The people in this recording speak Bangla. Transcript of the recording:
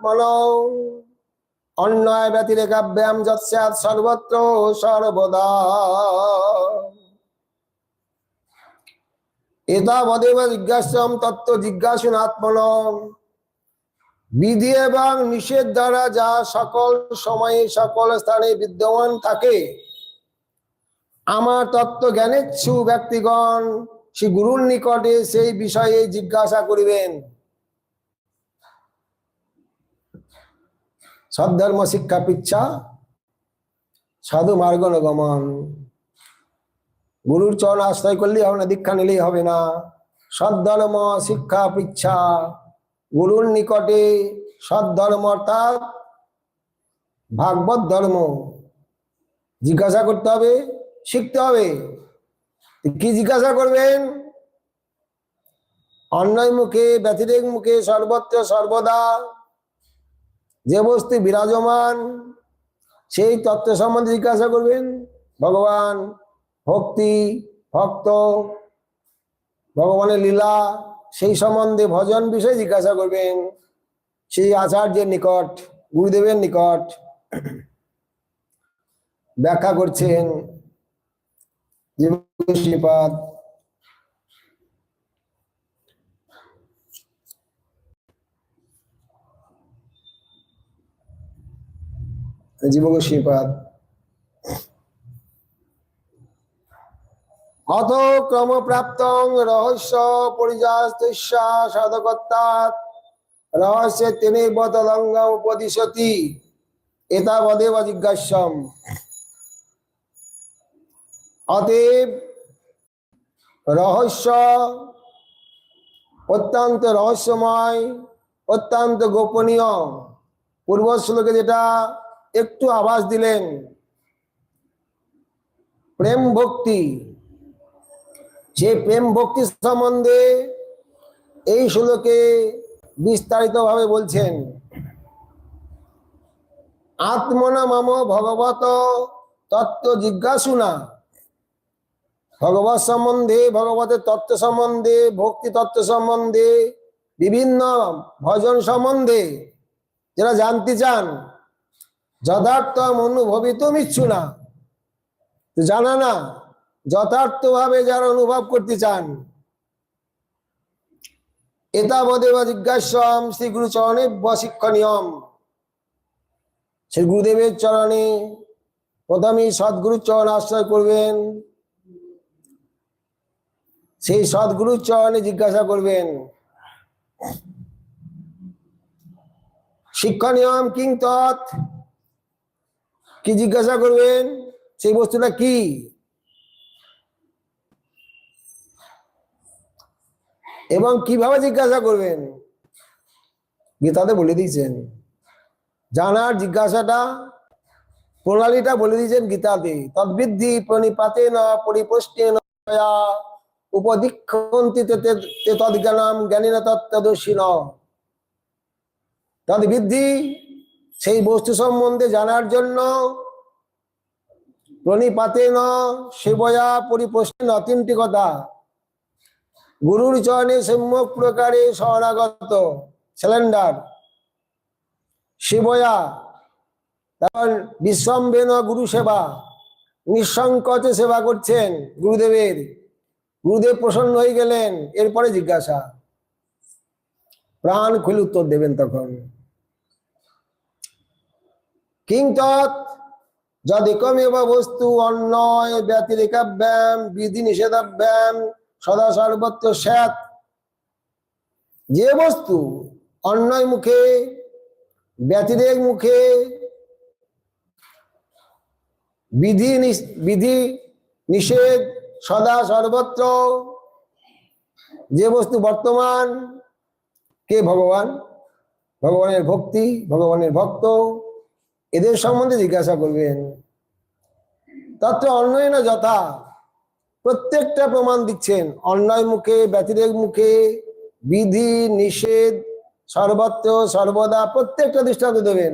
আত্মন অন্যয় ব্যতিরেকাভ্যাম যৎস্যাৎ সর্বত্র সর্বদা। এতাবদেব জিজ্ঞাসম তত্ত্ব জিজ্ঞাসুন আত্মন বিধি এবং নিষেধ দ্বারা যা সকল সময়ে সকল স্থানে বিদ্যমান থাকে, আমার তত্ত্ব জ্ঞানেচ্ছু ব্যক্তিগণ শ্রী গুরুর নিকটে সেই বিষয়ে জিজ্ঞাসা করিবেন। সদ্ধর্ম শিক্ষা পিচ্ছা, সাধু মার্গ গমন গুরুর চরণ আশ্রয় করলেই হবে না, দীক্ষা নিলেই হবে না। সদ্ধর্ম শিক্ষা পিচ্ছা, গুরুর নিকটে সদ্ধর্ম অর্থাৎ ভাগবত ধর্ম। জিজ্ঞাসা করতে হবে, শিখতে হবে। কি জিজ্ঞাসা করবেন? অন্যয় মুখে, ব্যতিরেক মুখে সর্বত্র সর্বদা যে বস্তু বিরাজমান, সেই তত্ত্ব সম্বন্ধে জিজ্ঞাসা করবেন। ভগবান ভক্তি, ভক্ত, ভগবানের লীলা, সেই সম্বন্ধে ভজন বিষয়ে জিজ্ঞাসা করবেন। সেই আচার্যের নিকট, গুরুদেবের নিকট ব্যাখ্যা করছেন। শ্রীপাদ জীবক শ্রীপাদ অথ রহস্য রহস্যে তিনি উপদিশতি। অতএব রহস্য অত্যন্ত রহস্যময়, অত্যন্ত গোপনীয়। পূর্ব শ্লোকে যেটা একটু আভাস দিলেন। প্রেম ভক্তি। যে প্রেম ভক্তি সম্বন্ধে এই শ্লোকে বিস্তারিত ভাবে বলছেন, আত্মনা ভগবত তত্ত্ব জিজ্ঞাসুনা ভগবত সম্বন্ধে, ভগবতের তত্ত্ব সম্বন্ধে, ভক্তি তত্ত্ব সম্বন্ধে, বিভিন্ন ভজন সম্বন্ধে যারা জানতে চান যথার্থ অনুভবিত ইচ্ছু না। জানা না, যথার্থভাবে যারা অনুভব করতে চান এতাবদেব জিজ্ঞাসম শ্রী গুরু চরণে শিক্ষণীয়ম শ্রী গুরুদেবের চরণে প্রথমেই সদ্গুরু চরণ আশ্রয় করবেন। সেই সদ্গুরু চরণে জিজ্ঞাসা করবেন শিক্ষণীয়ম কিং তৎ কি জিজ্ঞাসা করবেন? সেই বস্তুটা কি? এবং কীভাবে জিজ্ঞাসা করবেন? গীতাতে বলে দিয়েছেন। জানার জিজ্ঞাসাটা, প্রণালীটা বলে দিয়েছেন গীতাতে। তদ্বৃদ্ধি প্রণিপাতে না পরিপুষ্টে না জ্ঞানী না তত্ত্বদর্শী ন তদ্বৃদ্ধি সেই বস্তু সম্বন্ধে জানার জন্য প্রণিপাতে ন সেবয়া পরিপ্রশ্ন তিনটি কথা। গুরুর চরণে সম্যক প্রকারে শরণাগত, সিলিন্ডার, শিবয়া, তারপর বিশ্বম্বেন গুরু সেবা, নিঃসংকোচে সেবা করছেন গুরুদেবের। গুরুদেব প্রসন্ন হয়ে গেলেন, এরপরে জিজ্ঞাসা। প্রাণ খুলে উত্তর দেবেন তখন। কিং তৎ যদিকমেব বস্তু অন্যয় ব্যতিরেকাভ্যাম বিধি নিষেধাভ্যাম সদা সর্বত্র স্যাত যে বস্তু অন্যয় মুখে, ব্যতিরেক মুখে বিধি বিধি নিষেধ সদা সর্বত্র, যে বস্তু বর্তমান, কে ভগবান? ভগবানের ভক্তি, ভগবানের ভক্ত এদের সম্বন্ধে জিজ্ঞাসা করবেন। তত্ত্ব অন্যয় না যথা। প্রত্যেকটা প্রমাণ দিচ্ছেন। অন্যায় মুখে, ব্যতিরেক মুখে, বিধি, নিষেধ, সর্বত্র, সর্বদা প্রত্যেকটা দৃষ্টান্ত দেবেন।